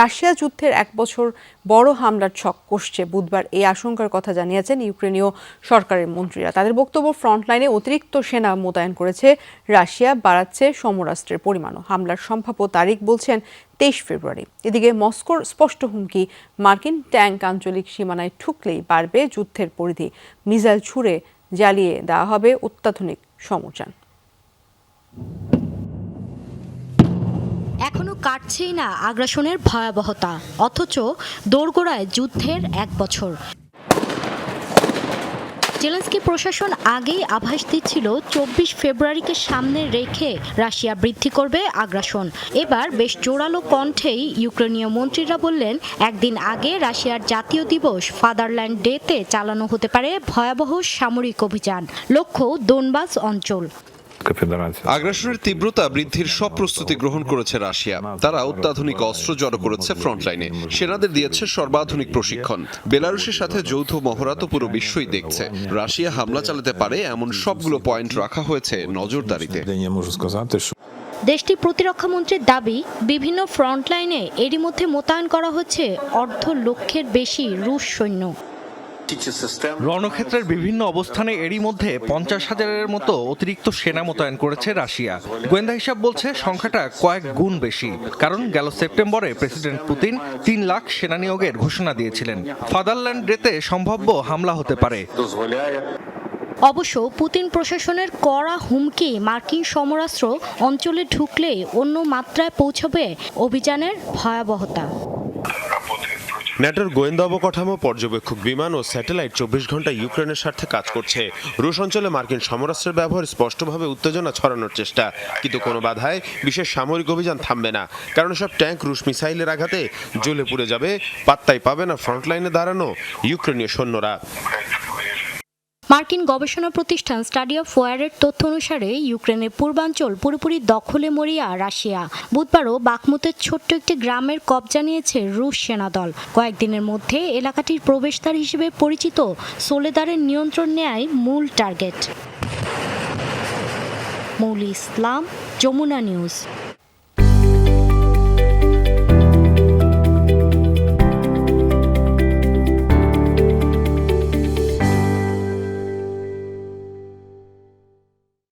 Russia যুদ্ধের এক বছর বড় হামলার ছক কষছে। বুধবার এই আশঙ্কার কথা জানিয়েছেন ইউক্রেনীয় সরকারের মন্ত্রীরা। তাদের বক্তব্য ফ্রন্টলাইনে অতিরিক্ত সেনা মোতায়েন করেছে রাশিয়া, বাড়াচ্ছে সমরাস্ত্রের পরিমাণও। হামলার সম্ভাব্য তারিখ বলছেন তেইশ ফেব্রুয়ারি। এদিকে মস্কোর স্পষ্ট হুমকি, মার্কিন ট্যাঙ্ক আঞ্চলিক সীমানায় ঠুকলেই বাড়বে যুদ্ধের পরিধি। মিসাইল ছুড়ে জ্বালিয়ে দেওয়া হবে অত্যাধুনিক সমরযান। কাটছেই না আগ্রাসনের ভয়াবহতা, অথচ দোরগোড়ায় যুদ্ধের এক বছর। জেলেন্সকি প্রশাসন আগেই আভাস দিচ্ছিল, চব্বিশ ফেব্রুয়ারিকে সামনে রেখে রাশিয়া বৃদ্ধি করবে আগ্রাসন। এবার বেশ জোরালো কণ্ঠেই ইউক্রেনীয় মন্ত্রীরা বললেন, একদিন আগে রাশিয়ার জাতীয় দিবস ফাদারল্যান্ড ডেতে চালানো হতে পারে ভয়াবহ সামরিক অভিযান। লক্ষ্য, দোনবাস অঞ্চল। আগ্রাসনের তীব্রতা বৃদ্ধির সব প্রস্তুতি গ্রহণ করেছে রাশিয়া। তারা অত্যাধুনিক অস্ত্র জড়ো করেছে ফ্রন্টলাইনে। সেনাদের দিয়েছে সর্বাধুনিক প্রশিক্ষণ। বেলারুশের সাথে যৌথ মহড়া তো পুরো বিশ্বই দেখছে। রাশিয়া হামলা চালাতে পারে এমন সবগুলো পয়েন্ট রাখা হয়েছে নজরদারিতে। দেশটি প্রতিরক্ষামন্ত্রীর দাবি বিভিন্ন ফ্রন্টলাইনে এরই মধ্যে মোতায়েন করা হচ্ছে অর্ধ লক্ষের বেশি রুশ সৈন্য। রণক্ষেত্রের বিভিন্ন অবস্থানে এরই মধ্যে পঞ্চাশ হাজারের মতো অতিরিক্ত সেনা মোতায়েন করেছে রাশিয়া। গোয়েন্দা হিসাব বলছে সংখ্যাটা কয়েক গুণ বেশি, কারণ গেল সেপ্টেম্বরে প্রেসিডেন্ট পুতিন তিন লাখ সেনা নিয়োগের ঘোষণা দিয়েছিলেন। ফাদারল্যান্ড ডেতে সম্ভাব্য হামলা হতে পারে। অবশ্য পুতিন প্রশাসনের কড়া হুমকি মার্কিন সমরাস্ত্র অঞ্চলে ঢুকলে অন্য মাত্রায় পৌঁছবে অভিযানের ভয়াবহতা। ন্যাটোর গোয়েন্দা অবকাঠামো, পর্যবেক্ষক বিমান ও স্যাটেলাইট চব্বিশ ঘণ্টা ইউক্রেনের স্বার্থে কাজ করছে। রুশ অঞ্চলে মার্কিন সমরাস্ত্রের ব্যবহার স্পষ্টভাবে উত্তেজনা ছড়ানোর চেষ্টা। কিন্তু কোনো বাধায় বিশেষ সামরিক অভিযান থামবে না। কারণ সব ট্যাঙ্ক রুশ মিসাইলের আঘাতে জ্বলে পুড়ে যাবে, পাত্তাই পাবে না ফ্রন্টলাইনে দাঁড়ানো ইউক্রেনীয় সৈন্যরা। মার্কিন গবেষণা প্রতিষ্ঠান স্টাডি অফ ওয়ারের তথ্য অনুসারে, ইউক্রেনের পূর্বাঞ্চল পুরোপুরি দখলে মরিয়া রাশিয়া। বুধবারও বাকমুতের ছোট্ট একটি গ্রামের কবজা নিয়েছে রুশ সেনাদল। কয়েকদিনের মধ্যে এলাকাটির প্রবেশদ্বার হিসেবে পরিচিত সোলেদারের নিয়ন্ত্রণ নেয় মূল টার্গেট। মৌলি ইসলাম, যমুনা নিউজ।